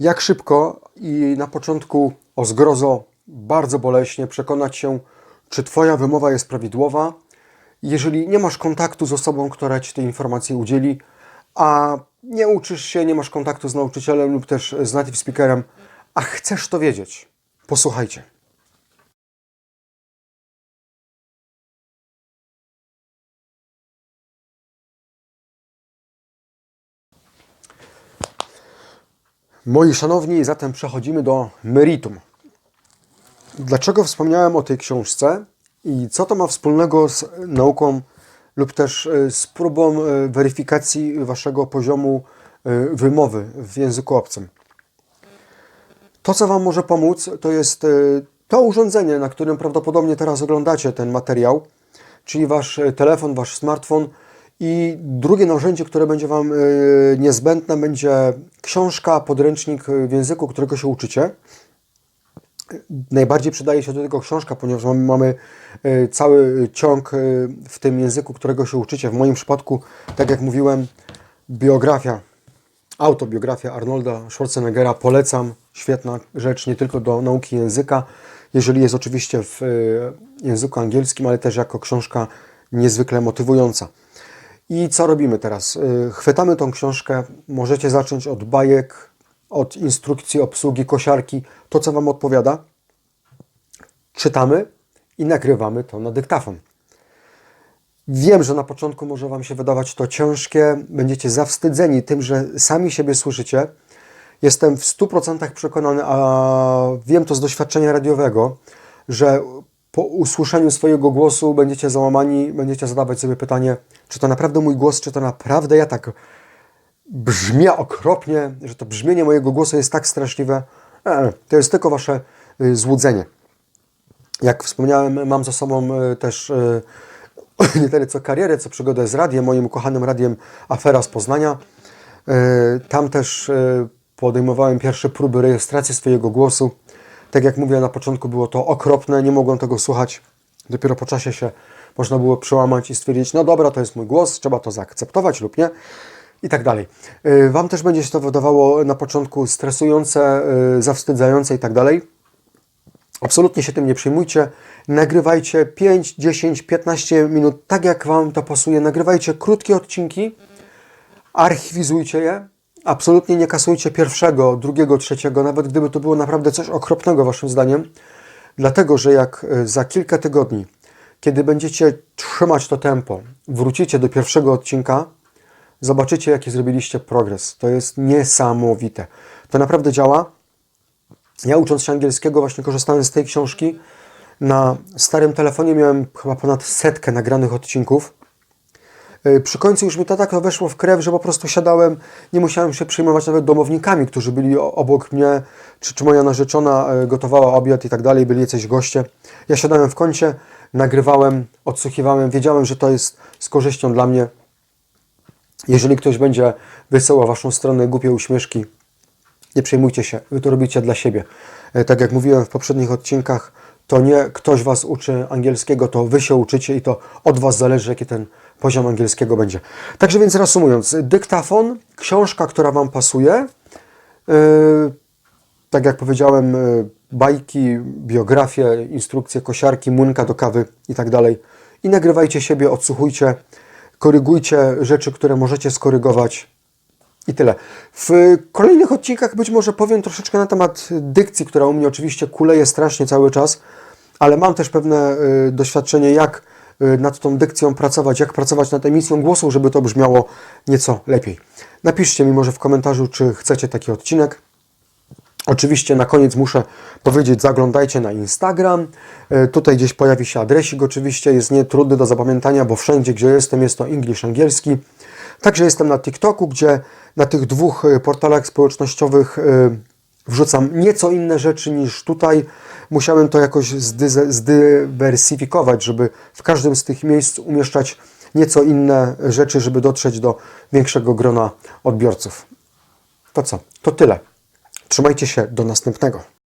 Jak szybko i na początku o zgrozo, bardzo boleśnie przekonać się, czy Twoja wymowa jest prawidłowa, jeżeli nie masz kontaktu z osobą, która Ci tej informacji udzieli, a nie uczysz się, nie masz kontaktu z nauczycielem lub też z native speakerem, a chcesz to wiedzieć. Posłuchajcie. Moi szanowni, zatem przechodzimy do meritum. Dlaczego wspomniałem o tej książce i co to ma wspólnego z nauką lub też e, z próbą e, weryfikacji waszego poziomu e, wymowy w języku obcym? To, co Wam może pomóc, to jest to urządzenie, na którym prawdopodobnie teraz oglądacie ten materiał, czyli Wasz telefon, Wasz smartfon. I drugie narzędzie, które będzie Wam e, niezbędne, będzie książka, podręcznik w języku, którego się uczycie. Najbardziej przydaje się do tego książka, ponieważ mamy, mamy cały ciąg e, w tym języku, którego się uczycie. W moim przypadku, tak jak mówiłem, biografia autobiografia Arnolda Schwarzeneggera polecam. Świetna rzecz nie tylko do nauki języka, jeżeli jest oczywiście w y, języku angielskim, ale też jako książka niezwykle motywująca. I co robimy teraz? Y, Chwytamy tą książkę, możecie zacząć od bajek, od instrukcji obsługi kosiarki, to co Wam odpowiada. Czytamy i nagrywamy to na dyktafon. Wiem, że na początku może Wam się wydawać to ciężkie, będziecie zawstydzeni tym, że sami siebie słyszycie. Jestem w 100% przekonany, a wiem to z doświadczenia radiowego, że po usłyszeniu swojego głosu będziecie załamani, będziecie zadawać sobie pytanie, czy to naprawdę mój głos, czy to naprawdę ja tak brzmię okropnie, że to brzmienie mojego głosu jest tak straszliwe. E, to jest tylko Wasze y, złudzenie. Jak wspomniałem, mam za sobą y, też y, nie tyle co karierę, co przygodę z radiem, moim ukochanym radiem Afera z Poznania. E, Tam też podejmowałem pierwsze próby rejestracji swojego głosu. Tak jak mówię, na początku było to okropne, nie mogłem tego słuchać. Dopiero po czasie się można było przełamać i stwierdzić, no dobra, to jest mój głos, trzeba to zaakceptować lub nie i tak dalej. E, Wam też będzie się to wydawało na początku stresujące, e, zawstydzające i tak dalej. Absolutnie się tym nie przejmujcie. Nagrywajcie 5, 10, 15 minut, tak jak Wam to pasuje. Nagrywajcie krótkie odcinki, archiwizujcie je. Absolutnie nie kasujcie pierwszego, drugiego, trzeciego, nawet gdyby to było naprawdę coś okropnego Waszym zdaniem. Dlatego, że jak e, za kilka tygodni, kiedy będziecie trzymać to tempo, wrócicie do pierwszego odcinka, zobaczycie, jaki zrobiliście progres. To jest niesamowite. To naprawdę działa. Ja ucząc się angielskiego właśnie korzystałem z tej książki. Na starym telefonie miałem chyba ponad setkę nagranych odcinków. Yy, Przy końcu już mi to tak weszło w krew, że po prostu siadałem, nie musiałem się przejmować nawet domownikami, którzy byli obok mnie, czy, czy moja narzeczona yy, gotowała obiad i tak dalej, byli jacyś goście. Ja siadałem w kącie, nagrywałem, odsłuchiwałem, wiedziałem, że to jest z korzyścią dla mnie. Jeżeli ktoś będzie wysyłał Waszą stronę głupie uśmieszki, nie przejmujcie się, wy to robicie dla siebie. E, Tak jak mówiłem w poprzednich odcinkach, to nie ktoś was uczy angielskiego, to wy się uczycie i to od was zależy, jaki ten poziom angielskiego będzie. Także więc reasumując, dyktafon, książka, która wam pasuje, yy, tak jak powiedziałem, yy, bajki, biografie, instrukcje kosiarki, młynka do kawy i tak dalej. I nagrywajcie siebie, odsłuchujcie, korygujcie rzeczy, które możecie skorygować. I tyle. W kolejnych odcinkach być może powiem troszeczkę na temat dykcji, która u mnie oczywiście kuleje strasznie cały czas, ale mam też pewne y, doświadczenie, jak y, nad tą dykcją pracować, jak pracować nad emisją głosu, żeby to brzmiało nieco lepiej. Napiszcie mi może w komentarzu, czy chcecie taki odcinek. Oczywiście na koniec muszę powiedzieć, zaglądajcie na Instagram. E, Tutaj gdzieś pojawi się adresik, oczywiście jest nietrudny do zapamiętania, bo wszędzie, gdzie jestem, jest to English angielski. Także jestem na TikToku, gdzie na tych dwóch e, portalach społecznościowych e, wrzucam nieco inne rzeczy niż tutaj. Musiałem to jakoś zdy- zdywersyfikować, żeby w każdym z tych miejsc umieszczać nieco inne rzeczy, żeby dotrzeć do większego grona odbiorców. To co? To tyle. Trzymajcie się, do następnego.